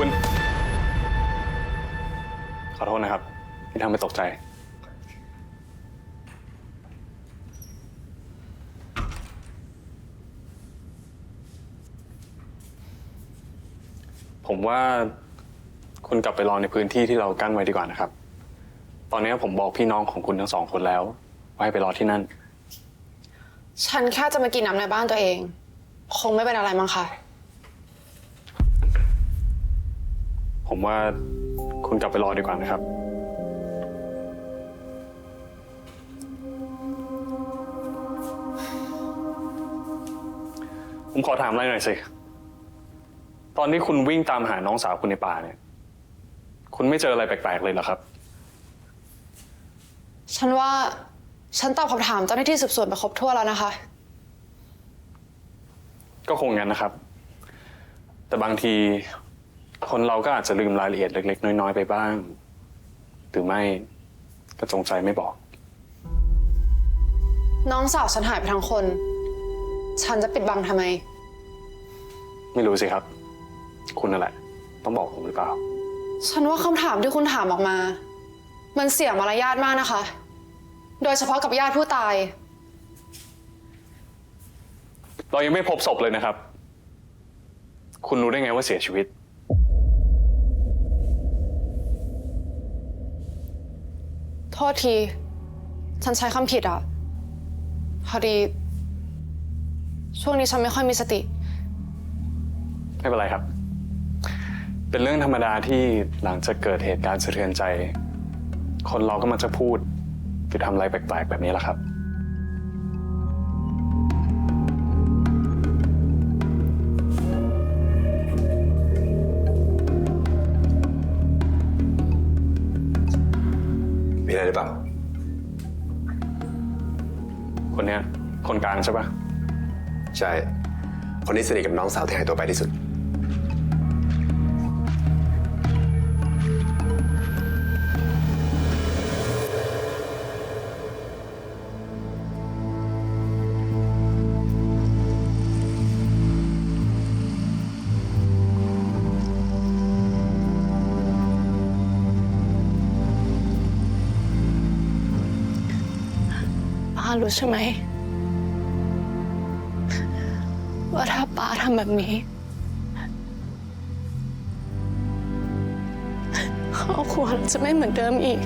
คุณ ขอโทษนะครับ ที่ทำให้ตกใจ ผมว่าคุณกลับไปรอในพื้นที่ที่เรากั้นไว้ดีกว่านะครับ ตอนนี้ผมบอกพี่น้องของคุณทั้งสองคนแล้ว ว่าให้ไปรอที่นั่น ฉันแค่จะมากินน้ำในบ้านตัวเอง คงไม่เป็นอะไรมั้งค่ะ ผมว่าคุณกลับไปรอดีกว่านะครับ ผมขอถามอะไรหน่อยสิ ตอนที่คุณวิ่งตามหาน้องสาวคุณในป่าเนี่ย คุณไม่เจออะไรแปลกๆเลยเหรอครับ ฉันว่าฉันตอบคำถามเจ้าหน้าที่สืบสวนไปครบถ้วนแล้วนะคะ ก็คงงั้นนะครับ แต่บางที คนเราก็อาจจะลืมรายละเอียดเล็ก ๆ น้อย ๆ ไปบ้าง หรือไม่ก็จงใจไม่บอก น้องสาวฉันหายไปทั้งคน ฉันจะปิดบังทำไม ไม่รู้สิครับ คุณนั่นแหละ ต้องบอกผมหรือเปล่า ฉันว่าคำถามที่คุณถามออกมา มันเสียมารยาทมากนะคะ โดยเฉพาะกับญาติผู้ตาย เรายังไม่พบศพเลยนะครับ คุณรู้ได้ไงว่าเสียชีวิต โทษที ฉันใช้คำผิดอะ พอดี ช่วงนี้ฉันไม่ค่อยมีสติ ไม่เป็นไรครับ เป็นเรื่องธรรมดาที่หลังจากเกิดเหตุการณ์สะเทือนใจ คนเราก็มักจะพูดหรือทำอะไรแปลกๆ แบบนี้แหละครับ อะไรหรือเปล่า คนเนี้ยคนกลางใช่ปะใช่ คนนี้สนิทกับน้องสาวที่หายตัวไปที่สุด รู้ใช่ไหม ว่าถ้าป้าทำแบบนี้ ครอบครัวเราจะไม่เหมือนเดิมอีก